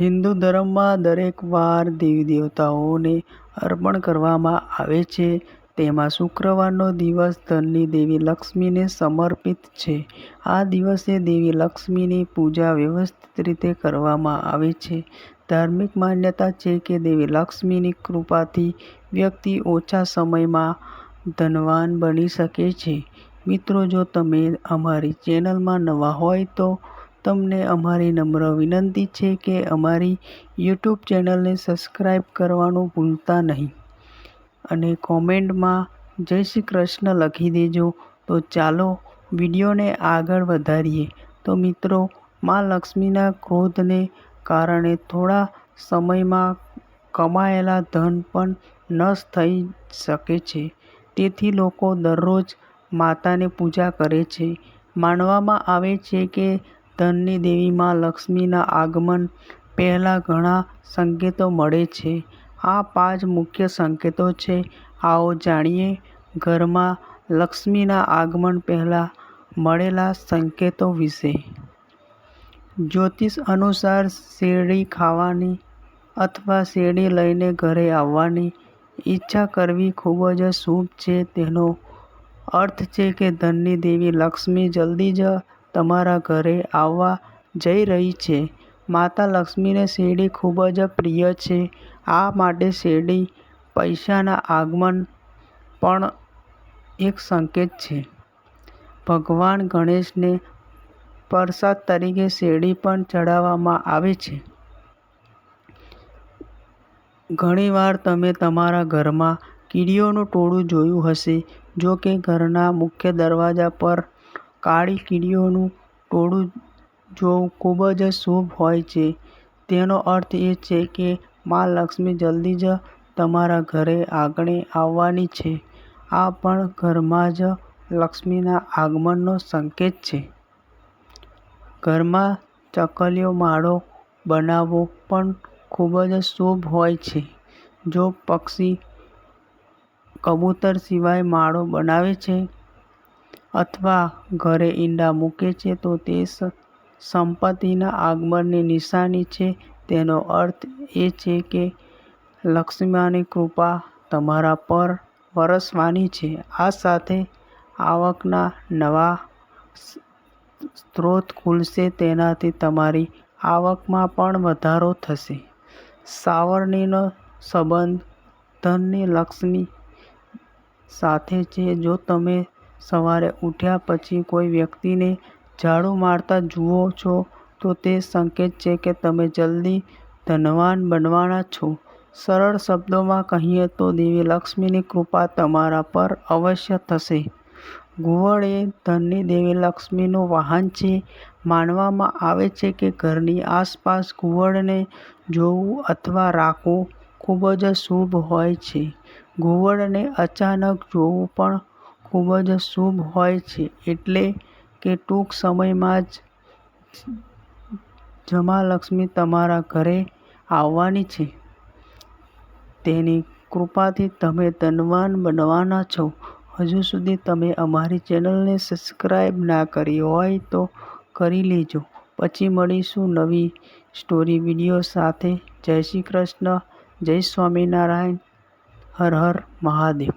હિન્દુ ધર્મમાં દરેક વાર દેવી દેવતાઓને અર્પણ કરવામાં આવે છે તેમાં શુક્રવારનો દિવસ ધનની દેવી લક્ષ્મીને સમર્પિત છે. આ દિવસે દેવી લક્ષ્મીની પૂજા વ્યવસ્થિત રીતે કરવામાં આવે છે. ધાર્મિક માન્યતા છે કે દેવી લક્ષ્મીની કૃપાથી વ્યક્તિ ઓછા સમયમાં ધનવાન બની શકે છે. મિત્રો, જો તમે અમારી ચેનલમાં નવા હોય તો તમને અમારી નમ્ર વિનંતી છે કે અમારી યુટ્યુબ ચેનલને સબસ્ક્રાઈબ કરવાનું ભૂલતા નહીં. અને કોમેન્ટમાં જય શ્રી કૃષ્ણ લખી દેજો. તો ચાલો વિડીયોને આગળ વધારીએ. તો મિત્રો, મા લક્ષ્મીના ક્રોધને કારણે થોડા સમયમાં કમાયેલા ધન પણ નષ્ટ થઈ શકે છે. તેથી લોકો દરરોજ માતાને પૂજા કરે છે. માનવામાં આવે છે કે ધનની દેવી મા લક્ષ્મીના આગમન પહેલા ઘણા સંકેતો મળે છે. આ પાંચ મુખ્ય સંકેતો છે. આવો જાણીએ, ઘરમાં લક્ષ્મીના આગમન પહેલા મળેલા સંકેતો વિશે. જ્યોતિષ અનુસાર શેરડી ખાવાની અથવા શેરડી લઈને ઘરે આવવાની ઈચ્છા કરવી ખૂબ જ શુભ છે. તેનો અર્થ છે કે ધનની દેવી લક્ષ્મી જલ્દી જ તમારા ઘરે આવવા જઈ રહી છે. માતા લક્ષ્મીને શેરડી ખૂબ જ પ્રિય છે. આ માટે શેરડી પૈસાના આગમન પણ એક સંકેત છે. ભગવાન ગણેશને પ્રસાદ તરીકે શેરડી પણ ચઢાવવામાં આવે છે. ઘણીવાર તમે તમારા ઘરમાં કીડીઓનું ટોળું જોયું હશે. જો કે ઘરના મુખ્ય દરવાજા પર કાળી કીડીઓનું ટોળું જોવું ખૂબ જ શુભ હોય છે. તેનો અર્થ એ છે કે મા લક્ષ્મી જલ્દી જ તમારા ઘરે આંગણે આવવાની છે. આ પણ ઘરમાં જ લક્ષ્મીના આગમનનો સંકેત છે. ઘરમાં ચકલીઓ માળો બનાવવો પણ ખૂબ જ શુભ હોય છે. જો પક્ષી કબૂતર સિવાય માળો બનાવે છે અથવા ઘરે ઈંડા મૂકે છે તો તે સંપત્તિના આગમનની નિશાની છે. તેનો અર્થ એ છે કે લક્ષ્મીની કૃપા તમારા પર વરસવાની છે. આ સાથે આવકના નવા સ્ત્રોત ખુલશે તેનાથી તમારી આવકમાં પણ વધારો થશે. સાવરણીનો સંબંધ ધનની લક્ષ્મી સાથે છે. જો તમે સવારે ઉઠ્યા પછી કોઈ વ્યક્તિને ઝાડુ મારતા જુઓ છો, તો તે સંકેત છે કે તમે જલ્દી ધનવાન બનવાના છો. સરળ શબ્દોમાં કહીએ તો દેવી લક્ષ્મીની કૃપા તમારા પર અવશ્ય થશે. ઘુવડ એ ધનની દેવી લક્ષ્મીનું વાહન છે. માનવામાં આવે છે કે ઘરની આસપાસ ઘુવડને જોવું અથવા રાખવું ખૂબ જ શુભ હોય છે. ઘુવડને અચાનક જોવું પણ ખૂબ જ શુભ હોય છે, એટલે કે ટૂંક સમયમાં જ જમાલક્ષ્મી તમારા ઘરે આવવાની છે. તેની કૃપાથી તમે ધનવાન બનવાના છો. હજુ સુધી તમે અમારી ચેનલને સબસ્ક્રાઈબ ના કરી હોય તો કરી લેજો. પછી મળીશું નવી સ્ટોરી વીડિયો સાથે જય શ્રી કૃષ્ણ, જય સ્વામિનારાયણ, હર હર મહાદેવ